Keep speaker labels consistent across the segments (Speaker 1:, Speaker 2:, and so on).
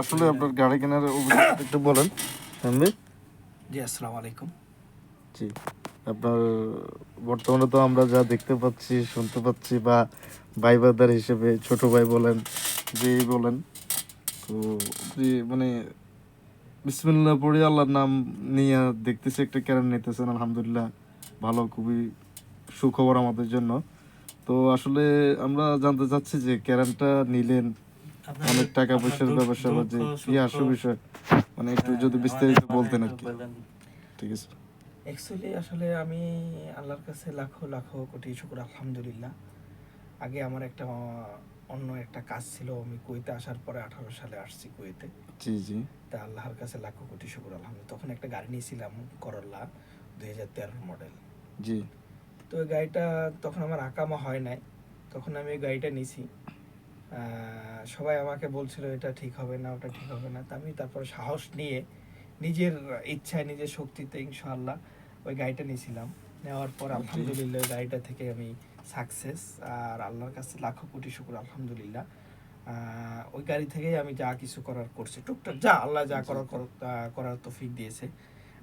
Speaker 1: আসলে আপনার গাড়ি কেনার অভিজ্ঞতা একটু বলেন। শামীম
Speaker 2: জি আসসালামু আলাইকুম।
Speaker 1: জি আপনার বর্তমানে তো আমরা যা দেখতে পাচ্ছি শুনতে পাচ্ছি বা ভাই বাদার হিসেবে ছোট ভাই বলেন যেই বলেন তো যে মানে বিসমিল্লাহ পড়ে আল্লাহর নাম নিয়ে দেখতেছি একটা ক্যারেন নিতেছেন আলহামদুলিল্লাহ। ভালো খুবই সুখবর আমাদের জন্য। তো আসলে আমরা জানতে চাচ্ছি যে ক্যারেনটা নিলেন অনেক টাকা পয়সার ব্যবসা বা কি আসল বিষয় মানে একটু যদি বিস্তারিত বলতেন আর কি। ঠিক আছে।
Speaker 2: অ্যাকচুয়ালি আসলে আমি আল্লাহর কাছে লাখো লাখো কোটি শুকুর আলহামদুলিল্লাহ। আগে আমার একটা অন্য একটা কাজ ছিল আমি কুয়েতে আসার পরে আঠারো সালে আসছি কুয়েতে।
Speaker 1: জি জি।
Speaker 2: তা আল্লাহর কাছে লাখো কোটি শুকুর আলহামদুলিল্লাহ। তখন একটা গাড়ি নিয়েছিলাম করল্লা দুই হাজার তেরোর মডেল
Speaker 1: জি।
Speaker 2: তো ওই গাড়িটা তখন আমার আকামা হয় নাই। তখন আমি ওই গাড়িটা নিছি। সবাই আমাকে বলছিল এটা ঠিক হবে না ওটা ঠিক হবে না। তা আমি তারপর সাহস নিয়ে নিজের ইচ্ছায় নিজের শক্তিতে ইনশাআল্লাহ ওই গাড়িটা নিয়েছিলাম। নেওয়ার পর আলহামদুলিল্লাহ গাড়িটা থেকে আমি সাকসেস। আর আল্লাহর কাছে লাখো কোটি শুকুর আলহামদুলিল্লাহ। ওই গাড়ি থেকেই আমি যা কিছু করার করছি। টুকটাক যা আল্লাহ যা করার কর- করার তৌফিক দিয়েছে।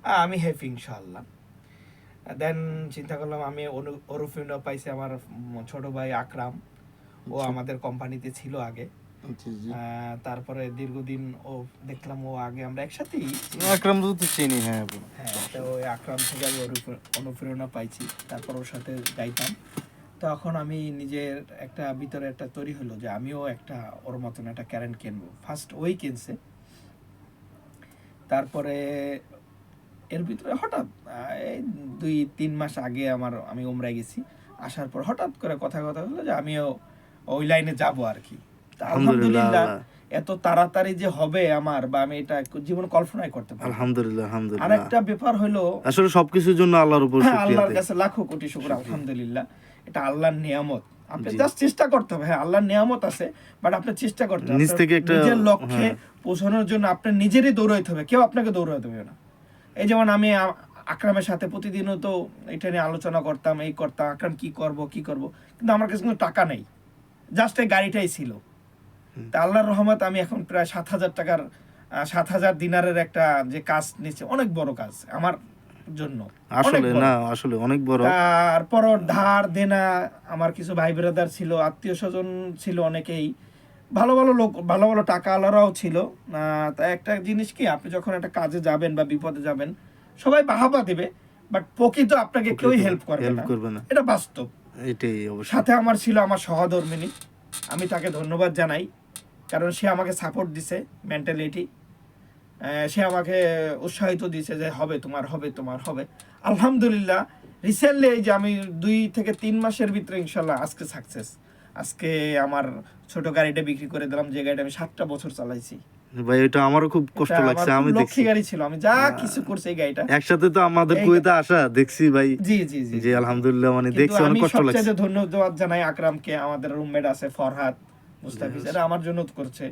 Speaker 2: আমি হ্যাপি ইনশাআল্লাহ। দেন চিন্তা করলাম আমি অনু- অরুফিনও পাইছি আমার ছোট ভাই আকরাম। ও
Speaker 1: আচ্ছা।
Speaker 2: আমাদের কোম্পানিতে ছিল আগে। তারপরে দীর্ঘদিন ও দেখলাম ও আগে আমরা একসাথেই
Speaker 1: আকরাম তো চিনি হ্যাঁ।
Speaker 2: হ্যাঁ তো ওই আকরাম থেকে আমি অনুপ্রেরণা পাইছি। তারপর ওর সাথে গাইতাম তখন আমি নিজের একটা ভিতরে একটা তৈরি হলো যে আমিও একটা ওর মতন একটা ক্যারেন কিনবো। ফার্স্ট ওই কিনছে। তারপরে এর ভিতরে হঠাৎ এই দুই তিন মাস আগে আমার আমি উমরায় গেছি। আসার পর হঠাৎ করে কথা কথা হলো যে আমিও ওই লাইনে যাব আর কি
Speaker 3: আলহামদুলিল্লাহ,
Speaker 2: এত তাড়াতাড়ি যে হবে আমার বা আমি এটা জীবন কল্পনাই করতে পারি
Speaker 3: আলহামদুলিল্লাহ
Speaker 2: আর
Speaker 3: আলহামদুলিল্লাহ।
Speaker 2: একটা ব্যাপার হলো
Speaker 3: আসলে সবকিছুর জন্য আল্লাহর উপর
Speaker 2: হ্যাঁ,
Speaker 3: শুকরিয়া
Speaker 2: আল্লাহর কাছে লাখো কোটি শুকর আলহামদুলিল্লাহ। এটা আল্লাহর নিয়ামত। আপনি জাস্ট চেষ্টা করতে হবে হ্যাঁ আল্লাহর নিয়ামত আছে বাট আপনি চেষ্টা করতে হবে।
Speaker 3: নিজ থেকে একটা-
Speaker 2: নিজের লক্ষ্যে
Speaker 3: হ্যাঁ।
Speaker 2: পৌঁছানোর জন্য আপনার নিজেরই দৌড়াইতে হবে কেউ আপনাকে দৌড়াতে হবে না। এই যেমন আমি আকরামের সাথে প্রতিদিনও তো এটা নিয়ে আলোচনা করতাম এই করতাম আকরাম কি করব কি করব কিন্তু আমার কাছে কোনো টাকা নেই। জাস্ট এই গাড়িটাই ছিল। তা আল্লাহর রহমত আমি এখন প্রায় সাত হাজার টাকার সাত হাজার দিনারের একটা যে কাজ নিচ্ছে অনেক বড় কাজ আমার জন্য।
Speaker 3: আসলে না আসলে অনেক বড়।
Speaker 2: তারপর ধার দেনা আমার কিছু ভাই ব্রাদার ছিল আত্মীয় স্বজন ছিল অনেকেই। ভালো ভালো লোক ভালো ভালো টাকা আলারাও ছিল তা একটা জিনিস কি আপনি যখন একটা কাজে যাবেন বা বিপদে যাবেন সবাই বাহাবা দেবে বাট প্রকৃত আপনাকে কেউই হেল্প করবে না। এটা বাস্তব।
Speaker 3: এটাই অবশ্যই।
Speaker 2: সাথে আমার ছিল আমার সহধর্মিনী। আমি তাকে ধন্যবাদ জানাই, কারণ সে আমাকে সাপোর্ট দিছে মেন্টালিটি সে আমাকে উৎসাহিত দিছে যে হবে তোমার হবে তোমার, হবে। আলহামদুলিল্লাহ রিসেন্টলি এই যে আমি দুই থেকে তিন মাসের ভিতরে ইনশাল্লাহ আজকে সাকসেস আজকে আমার ছোট গাড়িটা বিক্রি করে দিলাম, যে গাড়িটা আমি সাতটা বছর চালাইছি।
Speaker 3: ভাই এটা আমারও খুব কষ্ট লাগছে আমি দেখছি।
Speaker 2: গাড়ি ছিল আমি যা কিছু করছি এই গাড়িটা।
Speaker 3: একসাথে তো আমাদের কুয়েতে আসা দেখছি ভাই।
Speaker 2: জি জি জি
Speaker 3: যে আলহামদুলিল্লাহ মানে দেখছি অনেক কষ্ট লাগছে।
Speaker 2: সবচেয়ে ধন্যবাদ জানাই আকরামকে আমাদের রুমমেট আছে ফরহাদ মুস্তাফিজ এরা আমার জন্য করছে।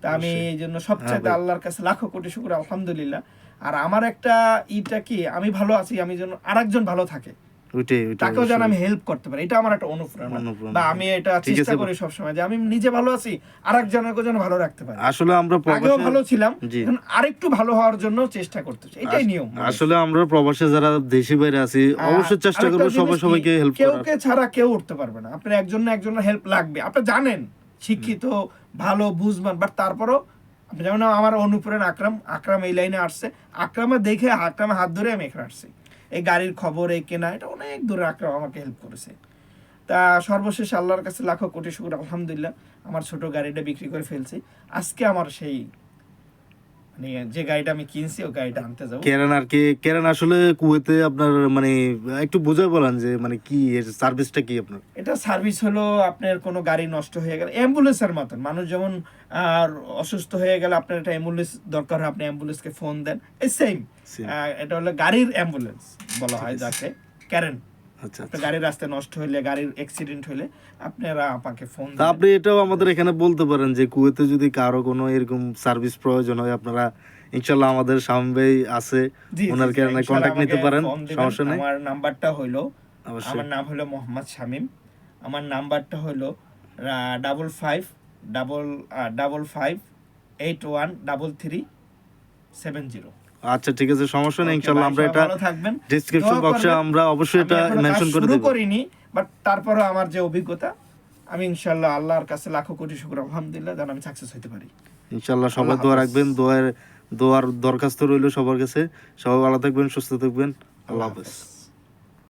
Speaker 2: তা আমি এই জন্য সবচেয়ে আল্লাহর কাছে লাখো কোটি শুকর আলহামদুলিল্লাহ। আর আমার একটা ইটা কি আমি ভালো আছি আমি যেন আরেকজন ভালো থাকে। তাকেও যেন আমি হেল্প করতে পারি। এটা আমার একটা অনুপ্রেরণা। বা আমি এটা চেষ্টা করি সবসময় যে আমি নিজে ভালো আছি যেন ভালো রাখতে পারি।
Speaker 3: আসলে আমরা
Speaker 2: আগেও ভালো ছিলাম এখন আরেকটু ভালো হওয়ার জন্য চেষ্টা করতেছি। এটাই নিয়ম।
Speaker 3: আসলে আমরা প্রবাসে যারা দেশি বাইরে আছি অবশ্যই চেষ্টা করব সবাই সবাইকে হেল্প করার।
Speaker 2: কেউকে ছাড়া কেউ উঠতে পারবে না। আপনার একজন না একজনের হেল্প লাগবে। আপনি জানেন শিক্ষিত ভালো বুঝবান বাট তারপরও আপনি যেমন আমার অনুপ্রেরণা আকরাম আকরাম এই লাইনে আসছে। আকরামে দেখে আকরামে হাত ধরে আমি এখানে আসছি। এই গাড়ির খবর, এই কেনা, এটা অনেক দূরে আকরাম আমাকে হেল্প করেছে। তা সর্বশেষ আল্লাহর কাছে লাখো কোটি শুকুর, আলহামদুলিল্লাহ, আমার ছোট গাড়িটা বিক্রি করে ফেলছি। আজকে আমার সেই মানে যে গাড়িটা আমি কিনছি ওই গাড়িটা আনতে যাব।
Speaker 3: কেরান আর কি কেরান আসলে কুয়েতে আপনার মানে একটু বুঝাই বলেন যে মানে কি এর সার্ভিসটা কি আপনার?
Speaker 2: এটা সার্ভিস হলো আপনার কোনো গাড়ি নষ্ট হয়ে গেলে অ্যাম্বুলেন্সের মতন। মানুষ যেমন আর অসুস্থ হয়ে গেলে আপনার একটা অ্যাম্বুলেন্স দরকার হয় আপনি অ্যাম্বুলেন্সকে ফোন দেন। এই সেম. এটা হলো গাড়ির অ্যাম্বুলেন্স বলা হয় যাকে ক্যারেন আপনার গাড়ির রাস্তায় নষ্ট হইলে গাড়ির অ্যাক্সিডেন্ট হলে আপনারা আমাকে ফোন
Speaker 3: আপনি এটাও আমাদের এখানে বলতে পারেন যে কুয়েতে যদি কারও কোনো এরকম সার্ভিস প্রয়োজন হয় আপনারা ইনশাল্লাহ আমাদের ভাই আছে। ওনার কেরানে কন্ট্যাক্ট নিতে পারেন সমস্যা নেই।
Speaker 2: আমার নাম্বারটা হলো আমার নাম হলো মোহাম্মদ শামিম। আমার নাম্বারটা হলো double five double double five eight one double three seven zero
Speaker 3: আচ্ছা ঠিক আছে সমস্যা নেই ইনশাআল্লাহ আমরা এটা
Speaker 2: ডেসক্রিপশন থাকবেন।
Speaker 3: ডিসক্রিপশন বক্সে আমরা অবশ্যই এটা মেনশন করে দেব।
Speaker 2: করিনি বাট তারপরে আমার যে অভিজ্ঞতা আমি ইনশাআল্লাহ আল্লাহর কাছে লাখো কোটি শুকর আলহামদুলিল্লাহ যেন আমি সাকসেস হতে পারি।
Speaker 3: ইনশাআল্লাহ
Speaker 2: সবার
Speaker 3: দোয়া রাখবেন দোয়ার দোয়ার দরখাস্ত রইল সবার কাছে। সবাই ভালো থাকবেন সুস্থ থাকবেন। আল্লাহ হাফেজ।